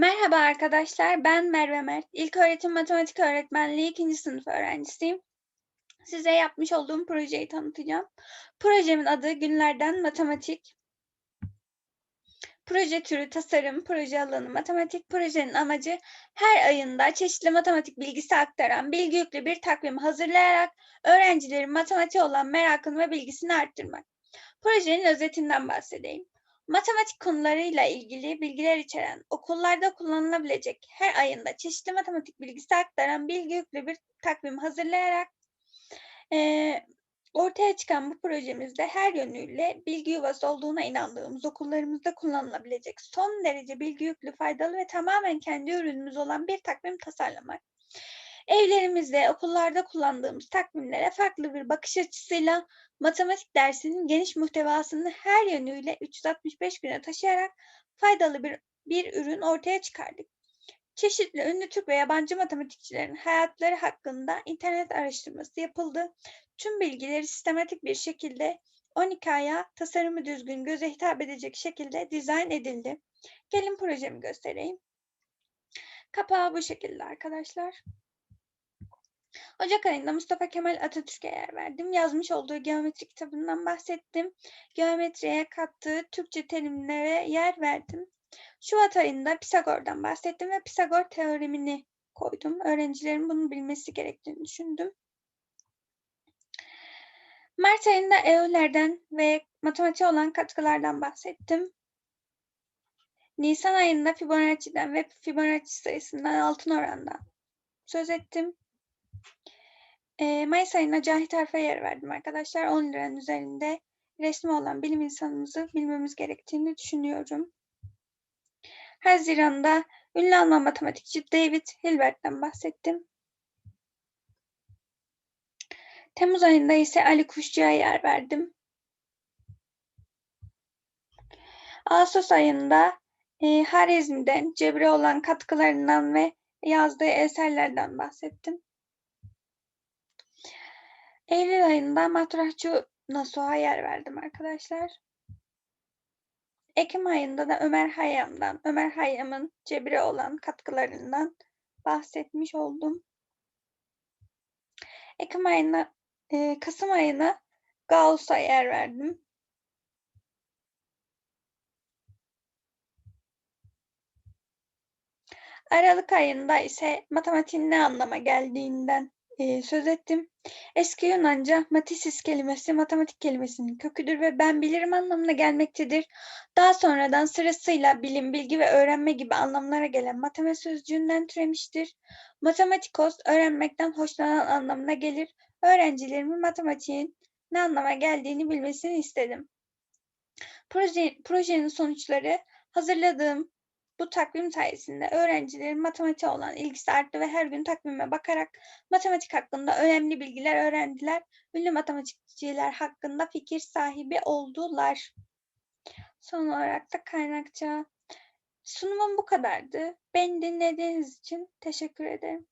Merhaba arkadaşlar, ben Merve Mert. İlköğretim Matematik Öğretmenliği 2. sınıf öğrencisiyim. Size yapmış olduğum projeyi tanıtacağım. Projemin adı Günlerden Matematik. Proje türü tasarım, proje alanı matematik. Projenin amacı her ayında çeşitli matematik bilgisi aktaran bilgi yüklü bir takvim hazırlayarak öğrencilerin matematiğe olan merakını ve bilgisini arttırmak. Projenin özetinden bahsedeyim. Matematik konularıyla ilgili bilgiler içeren, okullarda kullanılabilecek her ayında çeşitli matematik bilgisi aktaran bilgi yüklü bir takvim hazırlayarak e, ortaya çıkan bu projemizde her yönüyle bilgi yuvası olduğuna inandığımız okullarımızda kullanılabilecek son derece bilgi yüklü, faydalı ve tamamen kendi ürünümüz olan bir takvim tasarlamak. Evlerimizde, okullarda kullandığımız takvimlere farklı bir bakış açısıyla matematik dersinin geniş muhtevasını her yönüyle 365 güne taşıyarak faydalı bir, bir ürün ortaya çıkardık. Çeşitli ünlü Türk ve yabancı matematikçilerin hayatları hakkında internet araştırması yapıldı. Tüm bilgileri sistematik bir şekilde 12 aya tasarımı düzgün, göze hitap edecek şekilde dizayn edildi. Gelin projemi göstereyim. Kapağı bu şekilde arkadaşlar. Ocak ayında Mustafa Kemal Atatürk'e yer verdim. Yazmış olduğu geometri kitabından bahsettim. Geometriye kattığı Türkçe terimlere yer verdim. Şubat ayında Pisagor'dan bahsettim ve Pisagor teoremini koydum. Öğrencilerin bunu bilmesi gerektiğini düşündüm. Mart ayında Euler'den ve matematiğe olan katkılardan bahsettim. Nisan ayında Fibonacci'den ve Fibonacci sayısından altın orandan söz ettim. E, Mayıs ayına Cahit Arf'a yer verdim arkadaşlar. 10 liranın üzerinde resmi olan bilim insanımızı bilmemiz gerektiğini düşünüyorum. Haziran'da ünlü Alman matematikçi David Hilbert'ten bahsettim. Temmuz ayında ise Ali Kuşçu'ya yer verdim. Ağustos ayında e, Harizm'den Cebre olan katkılarından ve yazdığı eserlerden bahsettim. Eylül ayında Matrahçı Nasuh'a yer verdim arkadaşlar. Ekim ayında da Ömer Hayyam'dan, Ömer Hayyam'ın Cebre olan katkılarından bahsetmiş oldum. Ekim ayına, e, Kasım ayına Gauss'a yer verdim. Aralık ayında ise matematiğin ne anlama geldiğinden söz ettim. Eski Yunanca matisis kelimesi matematik kelimesinin köküdür ve ben bilirim anlamına gelmektedir. Daha sonradan sırasıyla bilim, bilgi ve öğrenme gibi anlamlara gelen matematik sözcüğünden türemiştir. Matematikos öğrenmekten hoşlanan anlamına gelir. Öğrencilerimin matematiğin ne anlama geldiğini bilmesini istedim. Proje, projenin sonuçları hazırladığım bu takvim sayesinde öğrencilerin matematiğe olan ilgisi arttı ve her gün takvime bakarak matematik hakkında önemli bilgiler öğrendiler. Ünlü matematikçiler hakkında fikir sahibi oldular. Son olarak da kaynakça. Sunumum bu kadardı. Beni dinlediğiniz için teşekkür ederim.